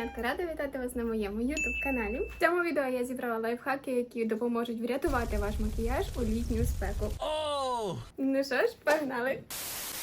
Кошенятка, рада вітати вас на моєму youtube каналі. В цьому відео я зібрала лайфхаки, які допоможуть врятувати ваш макіяж у літню спеку. Oh! Ну що ж, погнали!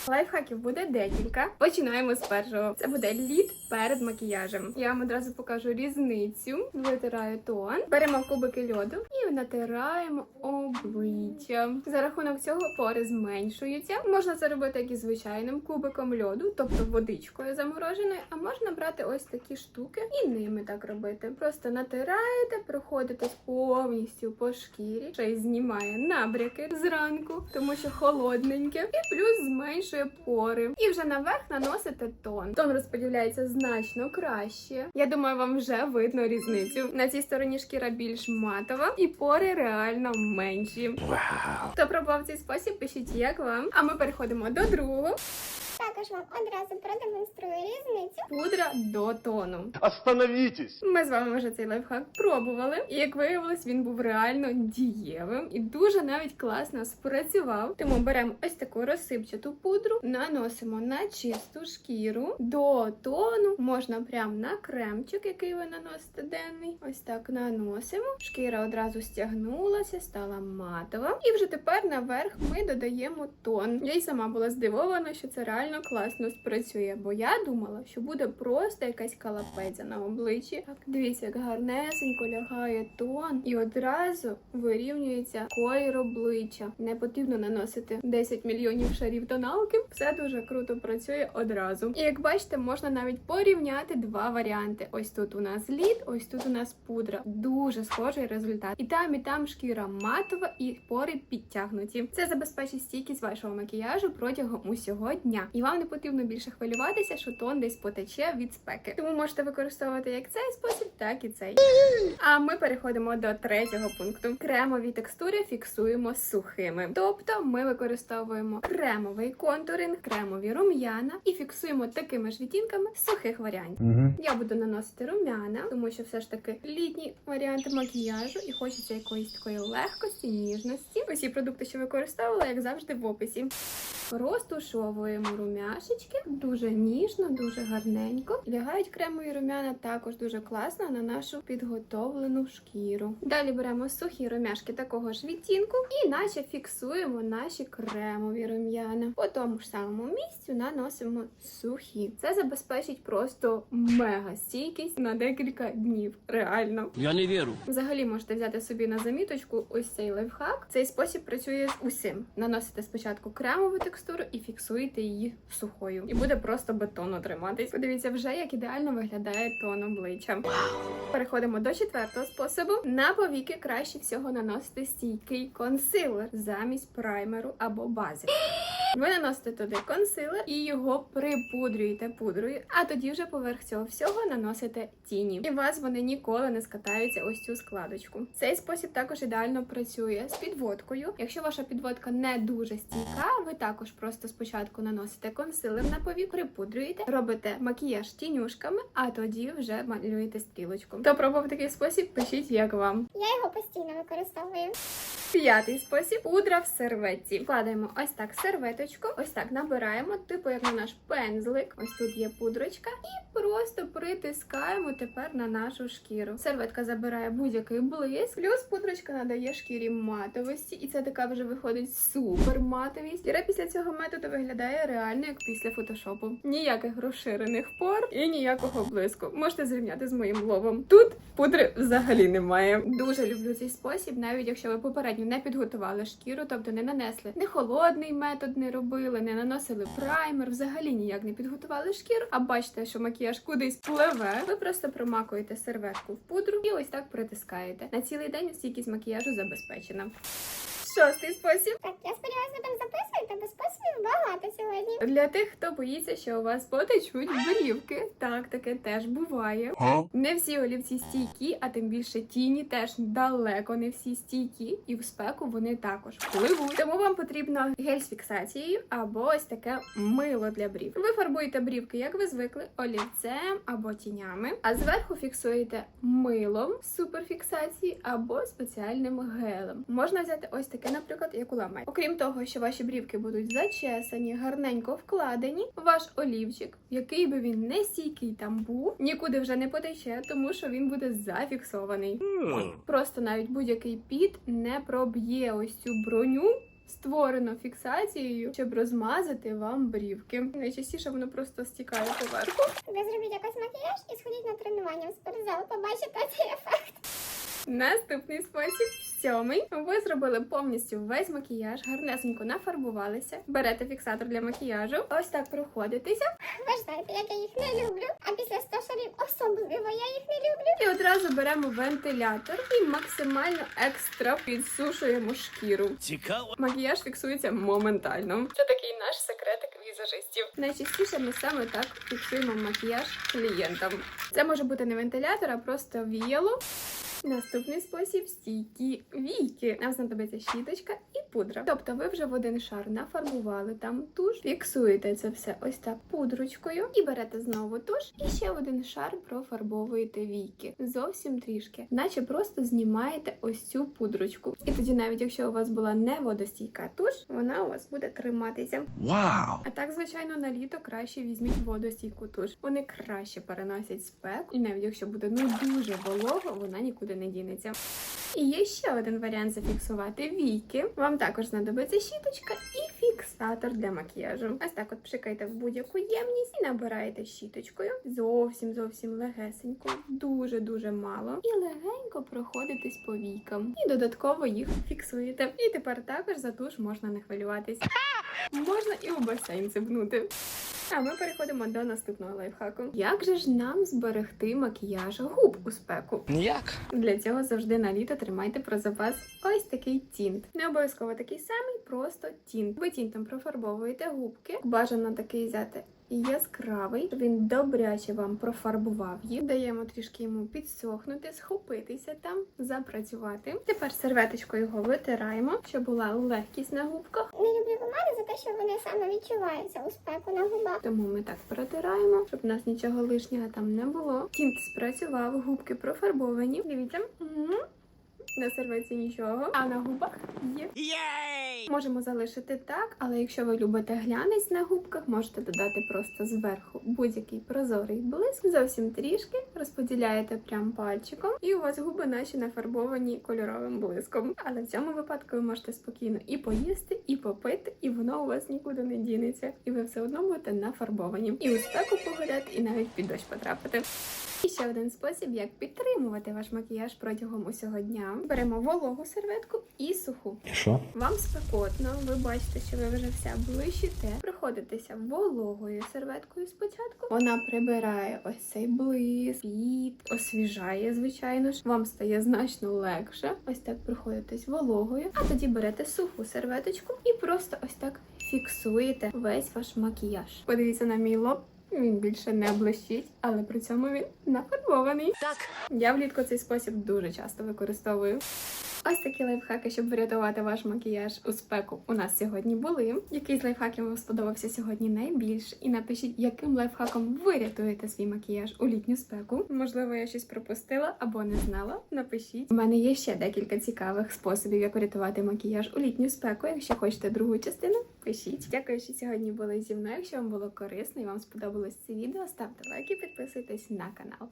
Лайфхаків буде декілька. Починаємо з першого. Це буде лід перед макіяжем. Я вам одразу покажу різницю. Витираю тон, беремо кубики льоду і натираємо обличчя. За рахунок цього пори зменшуються. Можна це робити як і звичайним кубиком льоду, тобто водичкою замороженою, а можна брати ось такі штуки і ними так робити. Просто натираєте, проходите повністю по шкірі, ще й знімає набряки зранку, тому що холодненьке, і плюс зменшує пори. І вже наверх наносите тон. Тон розподіляється значно краще. Я думаю, вам вже видно різницю. На цій стороні шкіра більш матова, і пори реально менші. Wow! Хто пробував цей спосіб, пишіть, як вам. А ми переходимо до другого. Також вам одразу продемонструю різницю. Пудра до тону. Остановитесь! Ми з вами вже цей лайфхак пробували, і як виявилось, він був реально дієвим і дуже навіть класно спрацював. Тому беремо ось таку розсипчату пудру, наносимо на чисту шкіру до тону. Можна прям на кремчик, який ви наносите денний. Ось так наносимо. Шкіра одразу стягнулася, стала матова. І вже тепер наверх ми додаємо тон. Я й сама була здивована, що це реально класно спрацює, бо я думала, що буде просто якась калапеця на обличчі. Так, дивіться, як гарнесенько лягає тон, і одразу вирівнюється колір обличчя. Не потрібно наносити 10 мільйонів шарів тоналки. Все дуже круто працює одразу. І як бачите, можна навіть порівняти два варіанти. Ось тут у нас лід, ось тут у нас пудра. Дуже схожий результат. І там, і там шкіра матова, і пори підтягнуті. Це забезпечить стійкість вашого макіяжу протягом усього дня. І вам не потрібно більше хвилюватися, що тон десь потече від спеки. Тому можете використовувати як цей спосіб, так і цей. А ми переходимо до третього пункту. Кремові текстури фіксуємо сухими. Тобто ми використовуємо кремовий контуринг, кремові рум'яна і фіксуємо такими ж відтінками сухих варіантів. Я буду наносити рум'яна, тому що все ж таки літні варіанти макіяжу і хочеться якоїсь такої легкості, ніжності. Усі продукти, що використовувала, як завжди, в описі. Розтушовуємо румяшечки дуже ніжно, дуже гарненько. Лягають кремові рум'яна також дуже класно на нашу підготовлену шкіру. Далі беремо сухі румяшки такого ж відтінку і наче фіксуємо наші кремові рум'яна. По тому ж самому місцю наносимо сухі. Це забезпечить просто мега стійкість на декілька днів. Реально. Я не вірю. Взагалі можете взяти собі на заміточку ось цей лайфхак. Цей спосіб працює з усім. Наносите спочатку кремову текстуру і фіксуєте її сухою. І буде просто бетонно триматись. Подивіться вже, як ідеально виглядає тон обличчя. Переходимо до четвертого способу. На повіки краще всього наносити стійкий консилер замість праймеру або бази. Ви наносите туди консилер і його припудрюєте пудрою, а тоді вже поверх цього всього наносите тіні. І у вас вони ніколи не скатаються ось цю складочку. Цей спосіб також ідеально працює з підводкою. Якщо ваша підводка не дуже стійка, ви також просто спочатку наносите консилер на повік, припудрюєте, робите макіяж тінюшками, а тоді вже малюєте стрілочку. Хто пробував такий спосіб, пишіть, як вам. Я його постійно використовую. П'ятий спосіб пудра в серветці. Вкладаємо ось так серветочку, ось так набираємо, типу як на наш пензлик. Ось тут є пудрочка, і просто притискаємо тепер на нашу шкіру. Серветка забирає будь-який блиск, плюс пудрочка надає шкірі матовості, і це така вже виходить супер матовість. Шкіра після цього методу виглядає реально як після фотошопу. Ніяких розширених пор і ніякого блиску. Можете зрівняти з моїм лобом. Тут пудри взагалі немає. Дуже люблю цей спосіб, навіть якщо ви попередньо не підготували шкіру, тобто не нанесли не холодний метод, не робили, не наносили праймер, взагалі ніяк не підготували шкіру. А бачите, що макіяж кудись пливе. Ви просто промакуєте серветку в пудру і ось так притискаєте. На цілий день стійкість макіяжу забезпечена. Шостий спосіб. Так, я сподіваюся, ви там записуєте, бо способів багато сьогодні. Для тих, хто боїться, що у вас потечуть брівки. Так, таке теж буває. Не всі олівці стійкі, а тим більше тіні теж далеко не всі стійкі, і в спеку вони також пливуть. Тому вам потрібно гель з фіксацією або ось таке мило для брів. Ви фарбуєте брівки, як ви звикли, олівцем або тінями, а зверху фіксуєте милом суперфіксації або спеціальним гелем. Можна взяти ось таке брівки, наприклад, як у ламель. Окрім того, що ваші брівки будуть зачесані, гарненько вкладені, ваш олівчик, який би він не стійкий там був, нікуди вже не потече, тому що він буде зафіксований. Просто навіть будь-який піт не проб'є ось цю броню. Створено фіксацією, щоб розмазати вам брівки. Найчастіше воно просто стікає поверху. Ви зробіть якось макіяж і сходіть на тренування в спортзал, побачите цей ефект. Наступний спосіб сьомий. Ви зробили повністю весь макіяж, гарнесенько нафарбувалися. Берете фіксатор для макіяжу. Ось так проходитеся, Ви ж знаєте, як я їх не люблю, а після 100 шарів особливо я їх не люблю. і одразу беремо вентилятор і максимально екстра підсушуємо шкіру. Цікаво. Макіяж фіксується моментально. Це такий наш секретик візажистів. Найчастіше ми саме так фіксуємо макіяж клієнтам. Це може бути не вентилятор, а просто віяло. Наступний спосіб стійкі війки. Нам знадобиться щіточка і пудра. Тобто ви вже в один шар нафарбували там туш, фіксуєте це все ось так пудрочкою і берете знову туш, і ще в один шар профарбовуєте війки. Зовсім трішки, наче просто знімаєте ось цю пудрочку. І тоді, навіть якщо у вас була не водостійка туш, вона у вас буде триматися. Вау! А так, звичайно, на літо краще візьміть водостійку туш. Вони краще переносять спеку, і навіть якщо буде ну дуже волого, вона нікуди не дінеться. І є ще один варіант зафіксувати війки. Вам також знадобиться щіточка і фіксатор для макіяжу. Ось так от пшикайте в будь-яку ємність і набираєте щіточкою. Зовсім зовсім легесенько, дуже дуже мало. І легенько проходитесь по війкам. І додатково їх фіксуєте. І тепер також за туш можна не хвилюватись. Можна і у басейн цибнути. А ми переходимо до наступного лайфхаку. Як же ж нам зберегти макіяж губ у спеку? Ніяк. Для цього завжди на літо тримайте про запас ось такий тінт. Не обов'язково такий самий, просто тінт. Ви тінтом профарбовуєте губки. Бажано такий взяти яскравий, він добряче вам профарбував їх. Даємо трішки йому підсохнути, схопитися там, запрацювати. Тепер серветочкою його витираємо, щоб була легкість на губках. Не люблю помади за те, що вони саме відчуваються у спеку на губах. Тому ми так протираємо, щоб у нас нічого лишнього там не було. Тінт спрацював, губки профарбовані. Дивіться. На серветці нічого, а на губах є. Єй! Можемо залишити так, але якщо ви любите глянець на губках, можете додати просто зверху будь-який прозорий блиск, зовсім трішки розподіляєте прям пальчиком, і у вас губи наші нафарбовані кольоровим блиском. Але в цьому випадку ви можете спокійно і поїсти, і попити, і воно у вас нікуди не дінеться. І ви все одно будете нафарбовані. І у спеку погуляти, і навіть під дощ потрапити. І ще один спосіб, як підтримувати ваш макіяж протягом усього дня. Беремо вологу серветку і суху. І що? Вам спекотно, ви бачите, що ви вже вся блищите. Приходитеся вологою серветкою спочатку. Вона прибирає ось цей блиск, піт, освіжає, звичайно ж. Вам стає значно легше. Ось так приходитесь вологою, а тоді берете суху серветочку і просто ось так фіксуєте весь ваш макіяж. Подивіться на мій лоб. Він більше не блищить, але при цьому він нафарбований. Так. Я влітку цей спосіб дуже часто використовую. Ось такі лайфхаки, щоб врятувати ваш макіяж у спеку. У нас сьогодні були. Який з лайфхаків вам сподобався сьогодні найбільше? І напишіть, яким лайфхаком ви рятуєте свій макіяж у літню спеку. Можливо, я щось пропустила або не знала. Напишіть. У мене є ще декілька цікавих способів, як врятувати макіяж у літню спеку. Якщо хочете другу частину, пишіть. Дякую, що сьогодні були зі мною. Якщо вам було корисно і вам сподобалось це відео, ставте лайк і підписуйтесь на канал.